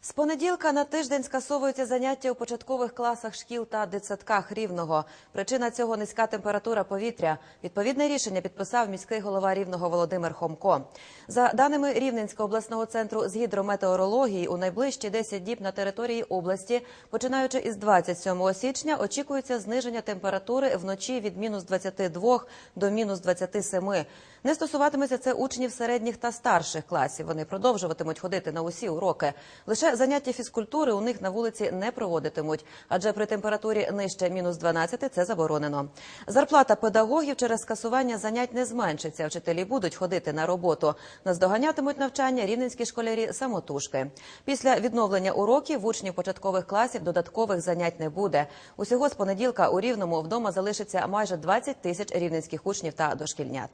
З понеділка на тиждень скасовуються заняття у початкових класах шкіл та дитсадках Рівного. Причина цього низька температура повітря. Відповідне рішення підписав міський голова Рівного Володимир Хомко. За даними Рівненського обласного центру з гідрометеорології, у найближчі 10 діб на території області, починаючи із 27 січня, очікується зниження температури вночі від мінус 22 до мінус 27. Не стосуватиметься це учнів середніх та старших класів. Вони продовжуватимуть ходити на усі уроки. Лише заняття фізкультури у них на вулиці не проводитимуть, адже при температурі нижче мінус 12 це заборонено. Зарплата педагогів через скасування занять не зменшиться. Вчителі будуть ходити на роботу. Наздоганятимуть навчання рівненські школярі самотужки. Після відновлення уроків учнів початкових класів додаткових занять не буде. Усього з понеділка у Рівному вдома залишиться майже 20 тисяч рівненських учнів та дошкільнят.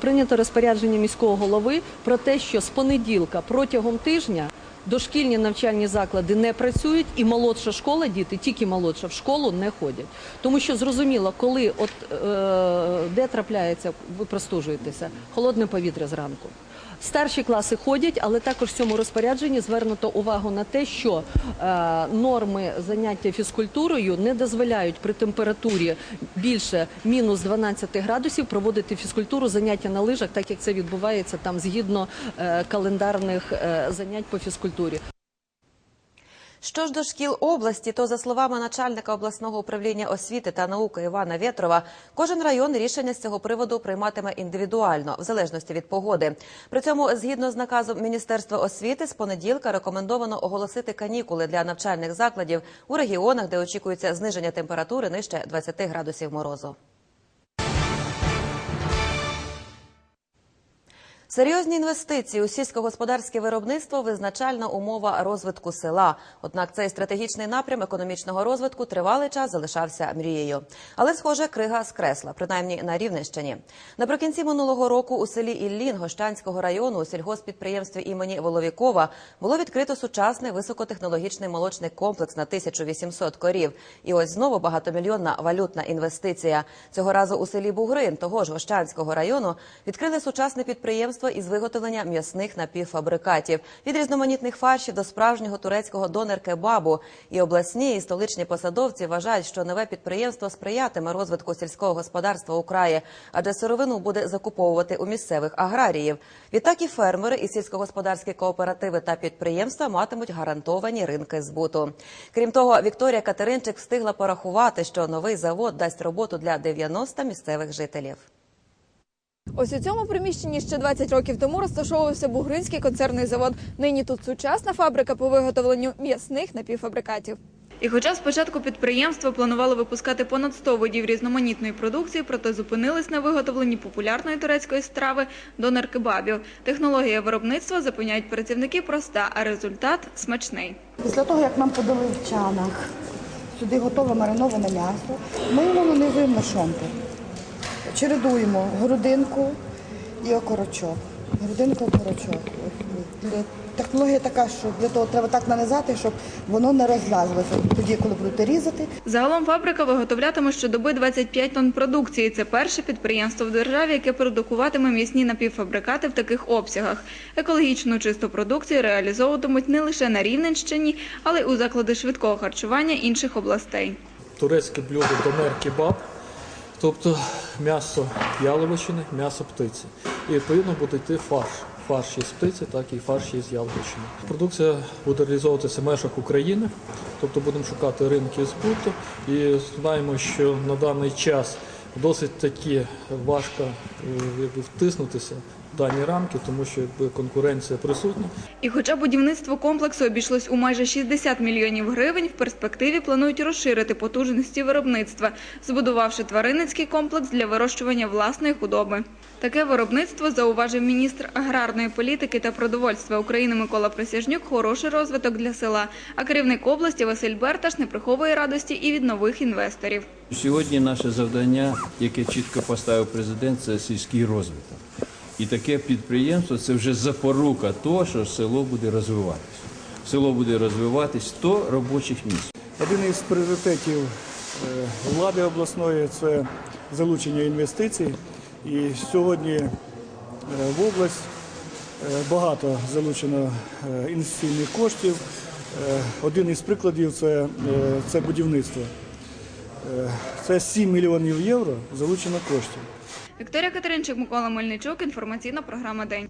Прийнято розпорядження міського голови про те, що з понеділка протягом тижня дошкільні навчальні заклади не працюють, і молодша школа, діти, тільки молодша в школу не ходять. Тому що зрозуміло, коли от е, де трапляється, ви простужуєтеся, холодне повітря зранку. Старші класи ходять, але також в цьому розпорядженні звернуто увагу на те, що е, норми заняття фізкультурою не дозволяють при температурі більше мінус 12 градусів проводити фізкультуру заняття на лижах, так як це відбувається там згідно е, календарних е, занять по фізкультурі. Що ж до шкіл області, то за словами начальника обласного управління освіти та науки Івана Вєтрова, кожен район рішення з цього приводу прийматиме індивідуально, в залежності від погоди. При цьому, згідно з наказом Міністерства освіти, з понеділка рекомендовано оголосити канікули для навчальних закладів у регіонах, де очікується зниження температури нижче 20 градусів морозу. Серйозні інвестиції у сільськогосподарське виробництво визначальна умова розвитку села. Однак цей стратегічний напрям економічного розвитку тривалий час залишався мрією. Але, схоже, крига скресла, принаймні на Рівненщині. Наприкінці минулого року у селі Іллін Гощанського району у сільгоспідприємстві імені Воловікова було відкрито сучасний високотехнологічний молочний комплекс на 1800 корів. І ось знову багатомільйонна валютна інвестиція. Цього разу у селі Бугрин того ж Гощанського району відкрили сучасне підприємство із виготовлення м'ясних напівфабрикатів від різноманітних фаршів до справжнього турецького донер-кебабу. І обласні і столичні посадовці вважають, що нове підприємство сприятиме розвитку сільського господарства у краї, адже сировину буде закуповувати у місцевих аграріїв. Відтак і фермери, і сільськогосподарські кооперативи та підприємства матимуть гарантовані ринки збуту. Крім того, Вікторія Катеринчик встигла порахувати, що новий завод дасть роботу для 90 місцевих жителів. Ось у цьому приміщенні ще 20 років тому розташовувався Бугринський концерний завод. Нині тут сучасна фабрика по виготовленню м'ясних напівфабрикатів. І хоча спочатку підприємство планувало випускати понад 100 видів різноманітної продукції, проте зупинились на виготовленні популярної турецької страви донер-кебабів. Технологія виробництва, запевняють працівники, проста, а результат смачний. Після того, як нам подали в чанах, сюди готове мариноване м'ясо, ми його нанизуємо на шомпу. Чередуємо грудинку і окорочок. Грудинку, окорочок. Технологія така, що для того треба так нанизати, щоб воно не розлазилося. Тоді, коли будете різати, Загалом фабрика виготовлятиме щодоби 25 тонн продукції. Це перше підприємство в державі, яке продукуватиме м'ясні напівфабрикати в таких обсягах. Екологічну чисту продукцію реалізовуватимуть не лише на Рівненщині, але й у заклади швидкого харчування інших областей. турецьке блюдо домер кебаб, тобто м'ясо яловичини, м'ясо птиці. І відповідно буде йти фарш. Фарш із птиці, так і фарш із яловичини. Продукція буде реалізовуватися в межах України, тобто будемо шукати ринки збуту. І знаємо, що на даний час досить таки важко е, втиснутися дані рамки, тому що якби, конкуренція присутня. І хоча будівництво комплексу обійшлось у майже 60 мільйонів гривень, в перспективі планують розширити потужності виробництва, збудувавши тваринницький комплекс для вирощування власної худоби. Таке виробництво, зауважив міністр аграрної політики та продовольства України Микола Присяжнюк, хороший розвиток для села. А керівник області Василь Берташ не приховує радості і від нових інвесторів. Сьогодні наше завдання, яке чітко поставив президент, це сільський розвиток. І таке підприємство це вже запорука того, що село буде розвиватися. Село буде розвиватись 100 робочих місць. Один із пріоритетів е, влади обласної це залучення інвестицій. І сьогодні е, в область е, багато залучено інвестиційних коштів. Один із прикладів це, це будівництво. Це 7 мільйонів євро залучено коштів. Вікторія Катеринчик, Микола Мельничук. Інформаційна програма День.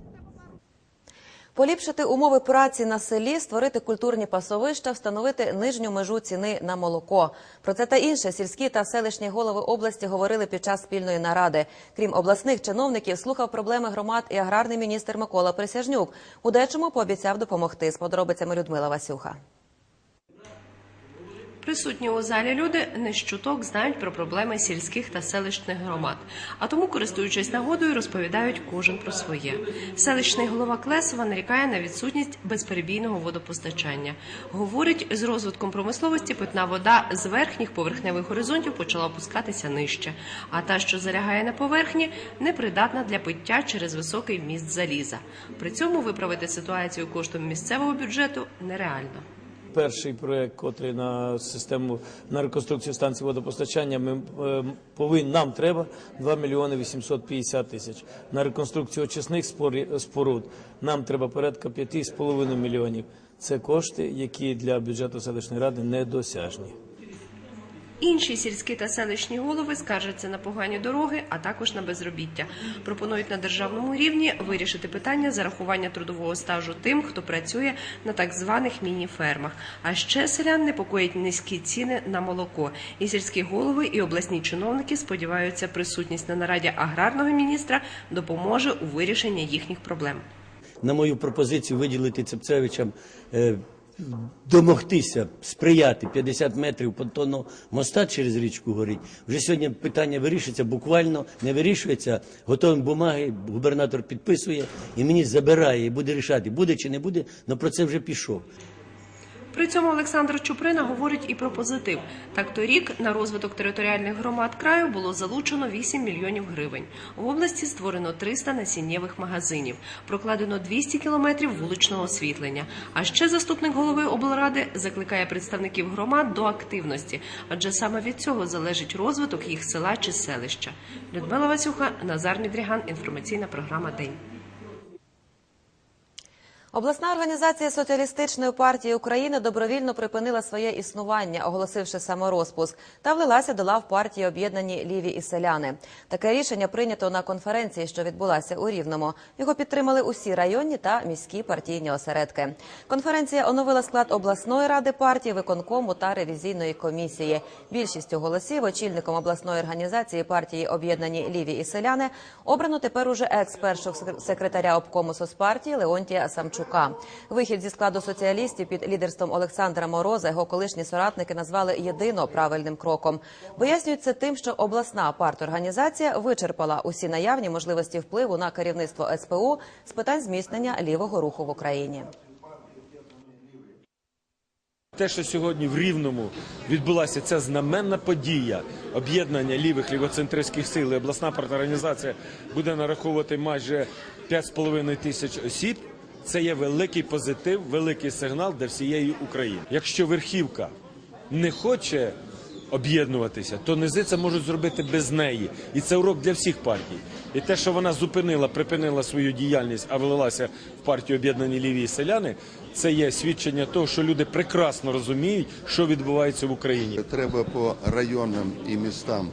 Поліпшити умови праці на селі, створити культурні пасовища, встановити нижню межу ціни на молоко. Про це та інше сільські та селищні голови області говорили під час спільної наради. Крім обласних чиновників, слухав проблеми громад і аграрний міністр Микола Присяжнюк. У дечому пообіцяв допомогти. З подробицями Людмила Васюха. Присутні у залі люди не щуток знають про проблеми сільських та селищних громад, а тому, користуючись нагодою, розповідають кожен про своє. Селищний голова Клесова нарікає на відсутність безперебійного водопостачання. Говорить, з розвитком промисловості питна вода з верхніх поверхневих горизонтів почала опускатися нижче, а та, що залягає на поверхні, непридатна для пиття через високий вміст заліза. При цьому виправити ситуацію коштом місцевого бюджету нереально. Перший проект, котрий на систему на реконструкцію станції водопостачання, ми е, повинні нам треба 2 мільйони 850 тисяч. На реконструкцію очисних споруд нам треба порядка 5,5 мільйонів. Це кошти, які для бюджету селищної ради недосяжні. Інші сільські та селищні голови скаржаться на погані дороги, а також на безробіття. Пропонують на державному рівні вирішити питання зарахування трудового стажу тим, хто працює на так званих міні-фермах. А ще селян непокоять низькі ціни на молоко. І сільські голови, і обласні чиновники сподіваються, присутність на нараді аграрного міністра допоможе у вирішенні їхніх проблем. на мою пропозицію виділити Цепцевичам е, домогтися, сприяти 50 метрів понтонного моста через річку горить. Вже сьогодні питання вирішується, буквально не вирішується. Готові бумаги, губернатор підписує і мені забирає і буде рішати, буде чи не буде, але про це вже пішов. При цьому Олександр Чуприна говорить і про позитив. Так торік на розвиток територіальних громад краю було залучено 8 мільйонів гривень. В області створено 300 насіннєвих магазинів, прокладено 200 кілометрів вуличного освітлення. А ще заступник голови облради закликає представників громад до активності, адже саме від цього залежить розвиток їх села чи селища. Людмила Васюха, Назар Мідріган. Інформаційна програма День. Обласна організація Соціалістичної партії України добровільно припинила своє існування, оголосивши саморозпуск, та влилася до лав партії об'єднані ліві і селяни. Таке рішення прийнято на конференції, що відбулася у Рівному. Його підтримали усі районні та міські партійні осередки. Конференція оновила склад обласної ради партії, виконкому та ревізійної комісії. Більшістю голосів очільником обласної організації партії об'єднані ліві і селяни обрано тепер уже екс-першого секретаря обкому соцпартії Леонтія Самчука. Вихід зі складу соціалістів під лідерством Олександра Мороза його колишні соратники назвали єдино правильним кроком. Пояснюють це тим, що обласна парторганізація вичерпала усі наявні можливості впливу на керівництво СПУ з питань зміцнення лівого руху в Україні. Те, що сьогодні в Рівному відбулася ця знаменна подія об'єднання лівих лівоцентристських сил, обласна парторганізація буде нараховувати майже 5,5 тисяч осіб. Це є великий позитив, великий сигнал для всієї України. Якщо верхівка не хоче об'єднуватися, то низи це можуть зробити без неї. І це урок для всіх партій. І те, що вона зупинила, припинила свою діяльність, а влилася в партію об'єднані ліві селяни, це є свідчення того, що люди прекрасно розуміють, що відбувається в Україні. Треба по районам і містам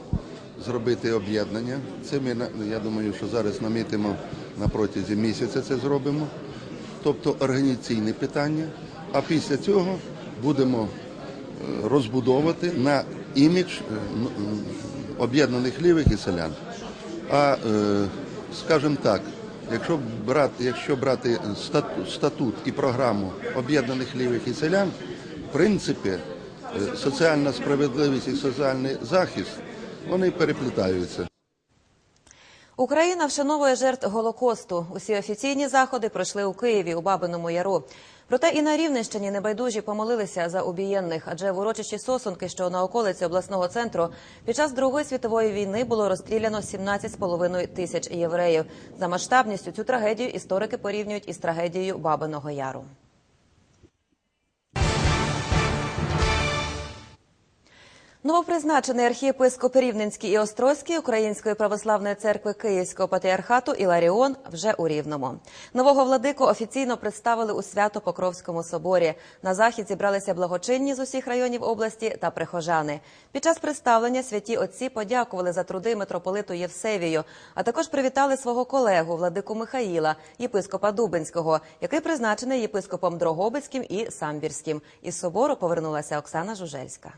зробити об'єднання. Це ми я думаю, що зараз намітимо на протязі місяця. Це зробимо. Тобто організаційне питання. А після цього будемо е, розбудовувати на імідж е, об'єднаних лівих і селян. А е, скажімо так, якщо брати, якщо брати статут, і програму об'єднаних лівих і селян, в принципі, соціальна справедливість і соціальний захист вони переплітаються. Україна вшановує жертв Голокосту. Усі офіційні заходи пройшли у Києві у Бабиному Яру. Проте і на Рівненщині небайдужі помолилися за убієнних, адже в урочищі сосунки, що на околиці обласного центру, під час Другої світової війни було розстріляно 17,5 тисяч євреїв. За масштабністю цю трагедію історики порівнюють із трагедією Бабиного Яру. Новопризначений архієпископ Рівненський і Острозький Української православної церкви Київського патріархату Іларіон вже у Рівному. Нового владику офіційно представили у Свято-Покровському соборі. На захід зібралися благочинні з усіх районів області та прихожани. Під час представлення святі отці подякували за труди митрополиту Євсевію, а також привітали свого колегу владику Михаїла, єпископа Дубинського, який призначений єпископом Дрогобицьким і Самбірським. Із собору повернулася Оксана Жужельська.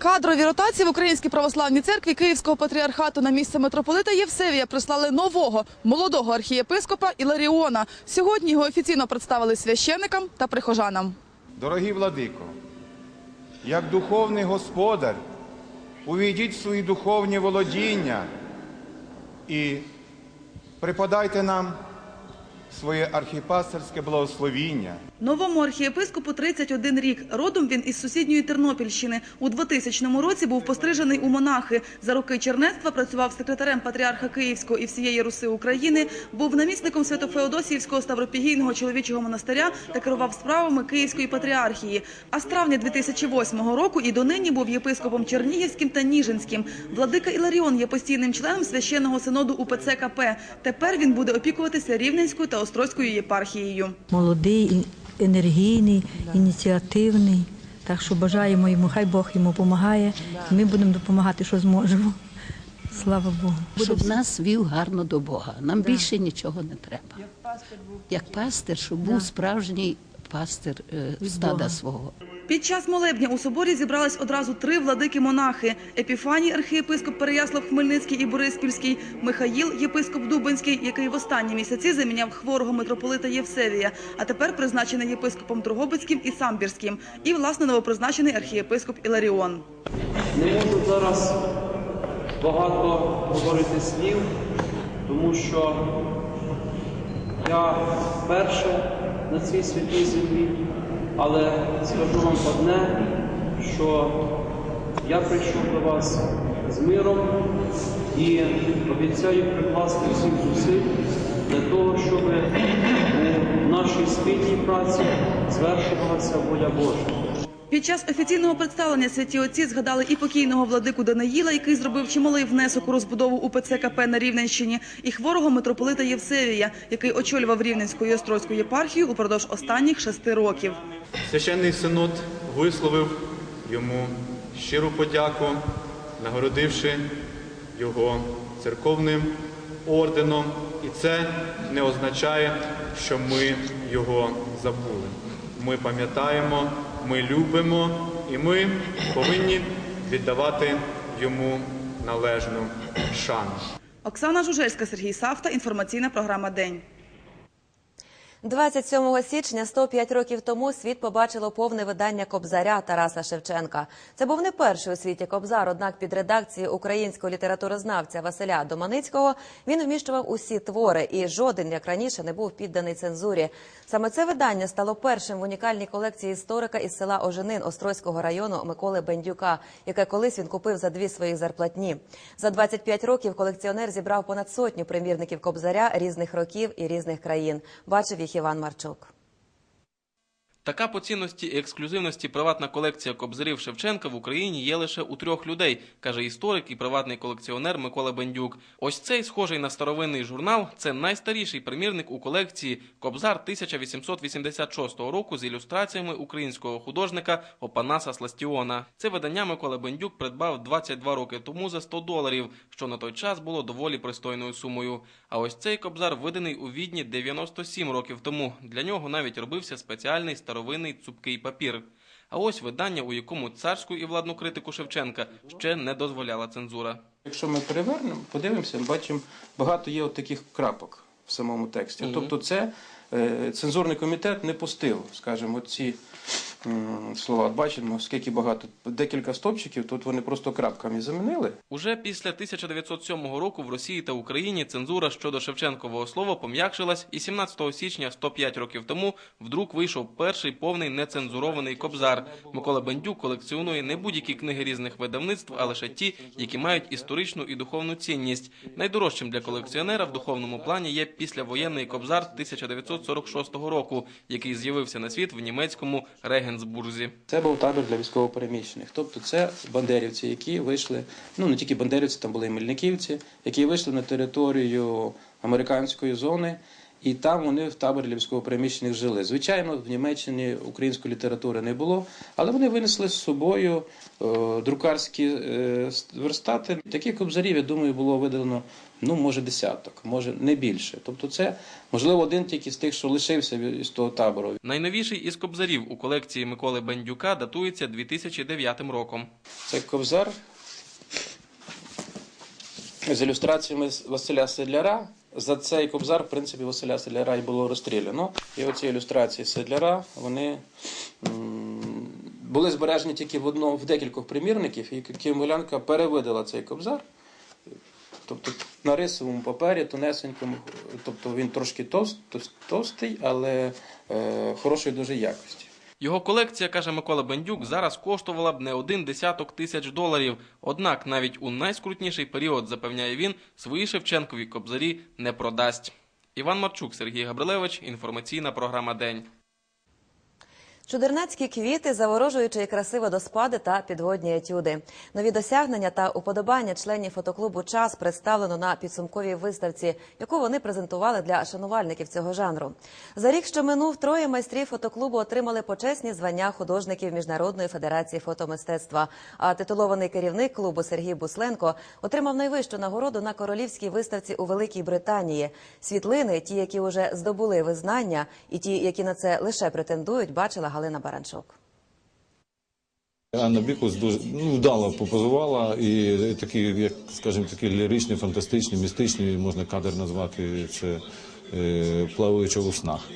Кадрові ротації в Українській православній церкві Київського патріархату на місце митрополита Євсевія прислали нового молодого архієпископа Іларіона. Сьогодні його офіційно представили священникам та прихожанам. Дорогі владико, як духовний господар, увійдіть в свої духовні володіння і припадайте нам своє архіпастерське благословіння. Новому архієпископу 31 рік. Родом він із сусідньої Тернопільщини. У 2000 році був пострижений у монахи. За роки чернецтва працював секретарем патріарха Київського і всієї Руси України. Був намісником Свято-Феодосіївського Ставропігійного чоловічого монастиря та керував справами Київської патріархії. А з травня 2008 року і донині був єпископом Чернігівським та Ніжинським. Владика Іларіон є постійним членом священного синоду УПЦ КП. Тепер він буде опікуватися Рівненською та Острозькою єпархією. молодий, енергійний, ініціативний. Так що бажаємо йому, хай Бог йому допомагає, і ми будемо допомагати, що зможемо. Слава Богу. Щоб нас вів гарно до Бога. Нам більше нічого не треба. Як пастир, щоб був справжній пастир е, стада свого. Під час молебня у соборі зібрались одразу три владики-монахи: Епіфаній, архієпископ Переяслав Хмельницький і Бориспільський, Михаїл, єпископ Дубинський, який в останні місяці заміняв хворого митрополита Євсевія, а тепер призначений єпископом Дрогобицьким і Самбірським, і власне новопризначений архієпископ Іларіон. Не можу зараз багато говорити слів, тому що я вперше на цій святій землі, але скажу вам одне, що я прийшов до вас з миром і обіцяю прикласти всіх зусиль для того, щоб у нашій спільній праці звершувалася воля Божа. Під час офіційного представлення святі отці згадали і покійного владику Данаїла, який зробив чималий внесок у розбудову УПЦ КП на Рівненщині, і хворого митрополита Євсевія, який очолював Рівненську і Острозьку єпархію упродовж останніх шести років. Священний синод висловив йому щиру подяку, нагородивши його церковним орденом, і це не означає, що ми його забули. Ми пам'ятаємо, ми любимо і ми повинні віддавати йому належну шану. Оксана Жужельська, Сергій Савта. Інформаційна програма День. 27 січня 105 років тому світ побачило повне видання Кобзаря Тараса Шевченка. Це був не перший у світі Кобзар, однак під редакцією українського літературознавця Василя Доманицького він вміщував усі твори, і жоден, як раніше, не був підданий цензурі. Саме це видання стало першим в унікальній колекції історика із села Оженин Острозького району Миколи Бендюка, яке колись він купив за дві своїх зарплатні. За 25 років колекціонер зібрав понад сотню примірників Кобзаря різних років і різних країн. Бачив їх Іван Марчук. Така по цінності і ексклюзивності приватна колекція кобзарів Шевченка в Україні є лише у трьох людей, каже історик і приватний колекціонер Микола Бендюк. Ось цей схожий на старовинний журнал. Це найстаріший примірник у колекції Кобзар 1886 року з ілюстраціями українського художника Опанаса Сластіона. Це видання Микола Бендюк придбав 22 роки тому за 100 доларів, що на той час було доволі пристойною сумою. А ось цей кобзар виданий у Відні 97 років тому. Для нього навіть робився спеціальний старовинний цупкий папір. А ось видання, у якому царську і владну критику Шевченка ще не дозволяла цензура. Якщо ми перевернемо, подивимося, бачимо, багато є от таких крапок в самому тексті. Тобто, це е, цензурний комітет не пустив, скажімо, ці слова. Бачимо, скільки багато, декілька стопчиків, тут вони просто крапками замінили. Уже після 1907 року в Росії та Україні цензура щодо Шевченкового слова пом'якшилась, і 17 січня 105 років тому вдруг вийшов перший повний нецензурований кобзар. Микола Бендюк колекціонує не будь-які книги різних видавництв, а лише ті, які мають історичну і духовну цінність. Найдорожчим для колекціонера в духовному плані є післявоєнний кобзар 1946 року, який з'явився на світ в німецькому Реген Регенсбурзі. Це був табір для військовопереміщених. Тобто це бандерівці, які вийшли, ну не тільки бандерівці, там були і мельниківці, які вийшли на територію американської зони, і там вони в таборі військовопереміщених жили. Звичайно, в Німеччині української літератури не було, але вони винесли з собою е, друкарські е, верстати. Таких кобзарів, я думаю, було видано ну, може, десяток, може не більше. Тобто, це можливо один тільки з тих, що лишився з того табору. Найновіший із кобзарів у колекції Миколи Бендюка датується 2009 роком. Це кобзар з ілюстраціями Василя Седляра. За цей кобзар, в принципі, Василя Седляра і було розстріляно. І оці ілюстрації Седляра, вони були збережені тільки в одному, в декількох примірників, і Києволянка перевидала цей кобзар. Тобто на рисовому папері, тонесенькому, тобто він трошки товст, товст- товстий, але е, хорошої дуже якості. Його колекція, каже Микола Бендюк, зараз коштувала б не один десяток тисяч доларів. Однак навіть у найскрутніший період, запевняє він, свої Шевченкові кобзарі не продасть. Іван Марчук, Сергій Габрилевич, інформаційна програма День. Чудернацькі квіти, заворожуючи і красиві водоспади та підводні етюди. Нові досягнення та уподобання членів фотоклубу Час представлено на підсумковій виставці, яку вони презентували для шанувальників цього жанру. За рік, що минув, троє майстрів фотоклубу отримали почесні звання художників Міжнародної федерації фотомистецтва. А титулований керівник клубу Сергій Бусленко отримав найвищу нагороду на королівській виставці у Великій Британії. Світлини, ті, які вже здобули визнання, і ті, які на це лише претендують, бачила Галина Баранчук. Анна Бікус дуже ну, вдало попозувала і такі, як скажімо, такі ліричні, фантастичні, містичні, можна кадр назвати це е, плаваючи у снах.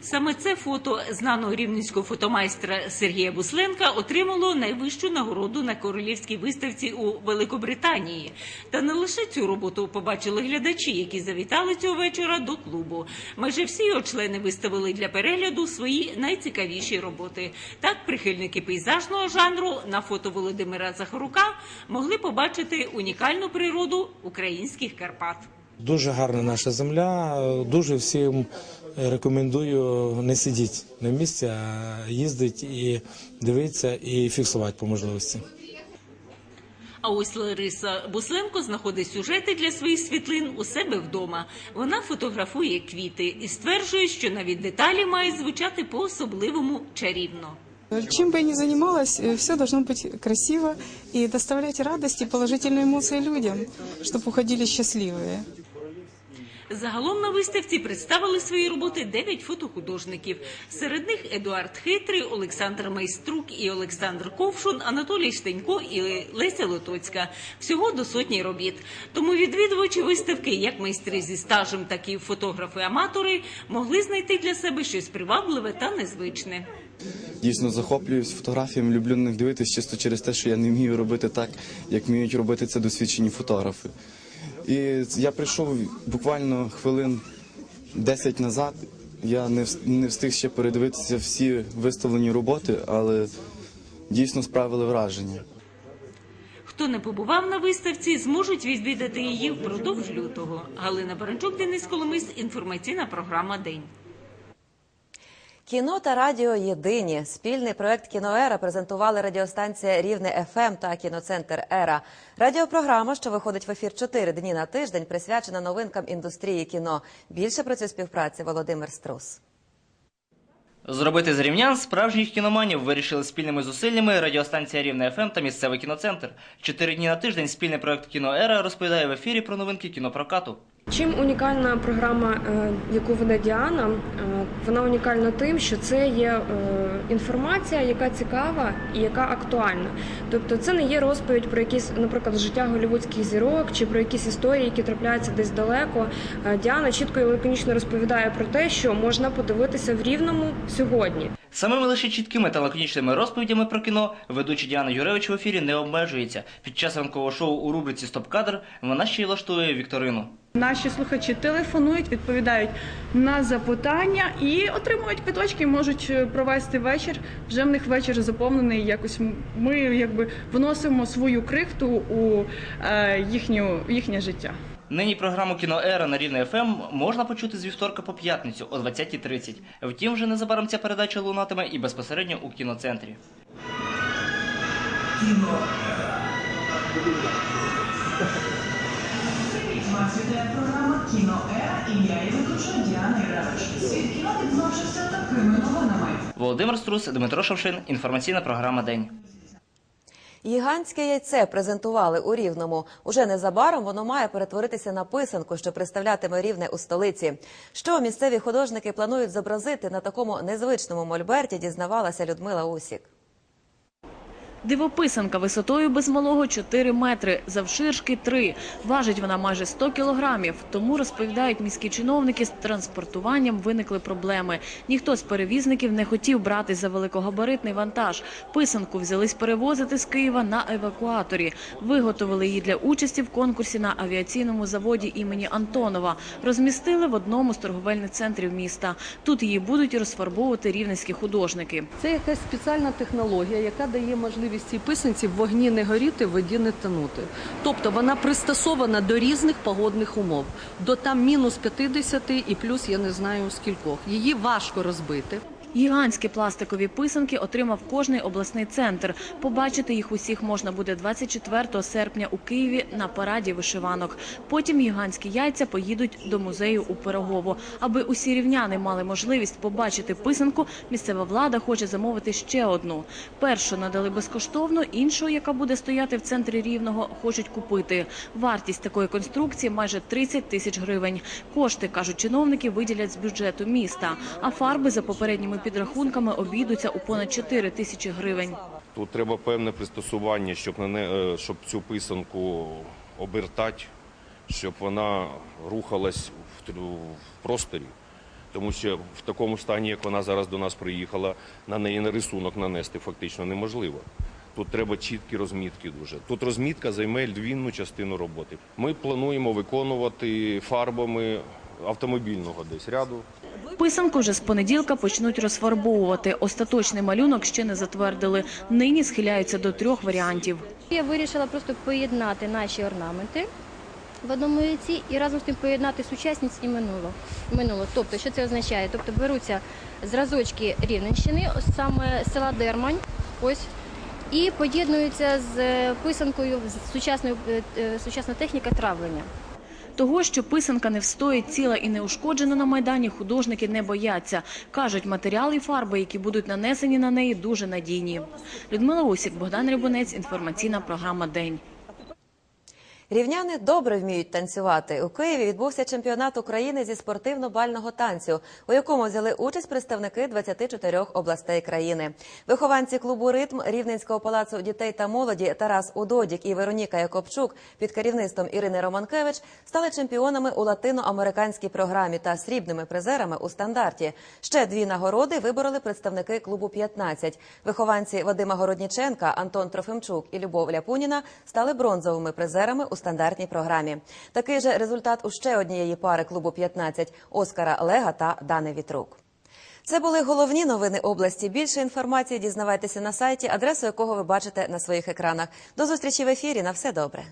Саме це фото знаного рівненського фотомайстра Сергія Бусленка отримало найвищу нагороду на королівській виставці у Великобританії. Та не лише цю роботу побачили глядачі, які завітали цього вечора до клубу. Майже всі його члени виставили для перегляду свої найцікавіші роботи. Так, прихильники пейзажного жанру на фото Володимира Захарука могли побачити унікальну природу українських Карпат. Дуже гарна наша земля. Дуже всім рекомендую не сидіти на місці, а їздити і дивитися і фіксувати по можливості. А ось Лариса Бусленко знаходить сюжети для своїх світлин у себе вдома. Вона фотографує квіти і стверджує, що навіть деталі мають звучати по-особливому чарівно. Чем бы я ни занималась, все должно быть красиво и доставлять радость и положительные эмоции людям, чтобы уходили счастливые. Загалом на виставці представили свої роботи дев'ять фотохудожників. Серед них Едуард Хитрий, Олександр Майструк і Олександр Ковшун, Анатолій Штенько і Леся Лотоцька. Всього до сотні робіт. Тому відвідувачі виставки, як майстри зі стажем, так і фотографи-аматори, могли знайти для себе щось привабливе та незвичне. Дійсно захоплююсь фотографіями, люблю на них дивитись чисто через те, що я не вмію робити так, як вміють робити це досвідчені фотографи. І я прийшов буквально хвилин 10 назад. Я не встиг ще передивитися всі виставлені роботи, але дійсно справили враження. Хто не побував на виставці, зможуть відвідати її впродовж лютого. Галина Баранчук, Денис Коломис, інформаційна програма День. Кіно та радіо єдині. Спільний проект Кіноера презентували радіостанція Рівне ФМ та кіноцентр Ера. Радіопрограма, що виходить в ефір чотири дні на тиждень, присвячена новинкам індустрії кіно. Більше про цю співпрацю Володимир Струс. Зробити з рівнян справжніх кіноманів вирішили спільними зусиллями радіостанція Рівне ФМ та місцевий кіноцентр. Чотири дні на тиждень спільний проект Кіноера розповідає в ефірі про новинки кінопрокату. Чим унікальна програма, е, яку веде Діана, Е, вона унікальна тим, що це є е, інформація, яка цікава і яка актуальна. Тобто, це не є розповідь про якісь, наприклад, життя голівудських зірок чи про якісь історії, які трапляються десь далеко. Діана чітко і лаконічно розповідає про те, що можна подивитися в рівному сьогодні. Самими лише чіткими та лаконічними розповідями про кіно ведуча Діана Юревич в ефірі не обмежується. Під час ранкового шоу у рубриці Стоп-кадр вона ще й влаштує вікторину. Наші слухачі телефонують, відповідають на запитання і отримують квиточки, можуть е, провести вечір. Вже в них вечір заповнений. Якось ми якби вносимо свою крихту у е, їхню їхнє життя. Нині програму Кіноера на рівне ФМ можна почути з вівторка по п'ятницю о 20.30. Втім, вже незабаром ця передача лунатиме і безпосередньо у кіноцентрі. Вас вітає програма Кіно Ера і я її ведуча Діана Єравич. Світ кіно відзначився такими новинами. Володимир Струс, Дмитро Шовшин. Інформаційна програма День. Гігантське яйце презентували у Рівному. Уже незабаром воно має перетворитися на писанку, що представлятиме рівне у столиці. Що місцеві художники планують зобразити на такому незвичному мольберті, дізнавалася Людмила Усік. Дивописанка висотою без малого 4 метри, завширшки 3. Важить вона майже 100 кілограмів. Тому, розповідають міські чиновники, з транспортуванням виникли проблеми. Ніхто з перевізників не хотів брати за великогабаритний вантаж. Писанку взялись перевозити з Києва на евакуаторі. Виготовили її для участі в конкурсі на авіаційному заводі імені Антонова. Розмістили в одному з торговельних центрів міста. Тут її будуть розфарбовувати рівненські художники. Це якась спеціальна технологія, яка дає можливість цій писанці в вогні не горіти, в воді не тонути. Тобто вона пристосована до різних погодних умов. До там мінус 50 і плюс я не знаю скількох. Її важко розбити. Гігантські пластикові писанки отримав кожний обласний центр. Побачити їх усіх можна буде 24 серпня у Києві на параді вишиванок. Потім гігантські яйця поїдуть до музею у Пирогово. Аби усі рівняни мали можливість побачити писанку, місцева влада хоче замовити ще одну. Першу надали безкоштовно, іншу, яка буде стояти в центрі Рівного, хочуть купити. Вартість такої конструкції майже 30 тисяч гривень. Кошти, кажуть чиновники, виділять з бюджету міста, а фарби за попередніми підрахунками обійдуться у понад 4 тисячі гривень. Тут треба певне пристосування, щоб, на не, е, щоб цю писанку обертати, щоб вона рухалась в, в просторі. Тому що в такому стані, як вона зараз до нас приїхала, на неї на рисунок нанести фактично неможливо. Тут треба чіткі розмітки дуже. Тут розмітка займе львінну частину роботи. Ми плануємо виконувати фарбами автомобільного десь ряду. Писанку вже з понеділка почнуть розфарбовувати. Остаточний малюнок ще не затвердили. Нині схиляються до трьох варіантів. Я вирішила просто поєднати наші орнаменти в одному яйці і разом з тим поєднати сучасність і минуло. минуло. Тобто, що це означає? Тобто беруться зразочки Рівненщини, ось саме села Дермань, ось, і поєднуються з писанкою сучасною е, е, сучасна техніка травлення. Того, що писанка не встоїть ціла і неушкоджена на майдані, художники не бояться. Кажуть, матеріали і фарби, які будуть нанесені на неї, дуже надійні. Людмила Осік, Богдан Рибунець, інформаційна програма День. Рівняни добре вміють танцювати. У Києві відбувся чемпіонат України зі спортивно-бального танцю, у якому взяли участь представники 24 областей країни. Вихованці клубу Ритм Рівненського палацу дітей та молоді Тарас Удодік і Вероніка Якобчук під керівництвом Ірини Романкевич стали чемпіонами у латиноамериканській програмі та срібними призерами у стандарті. Ще дві нагороди вибороли представники клубу 15. Вихованці Вадима Городніченка, Антон Трофимчук і Любов Ляпуніна стали бронзовими призерами у стандартній програмі. Такий же результат у ще однієї пари клубу 15 – Оскара Лега та Дани Вітрук. Це були головні новини області. Більше інформації дізнавайтеся на сайті, адресу якого ви бачите на своїх екранах. До зустрічі в ефірі. На все добре.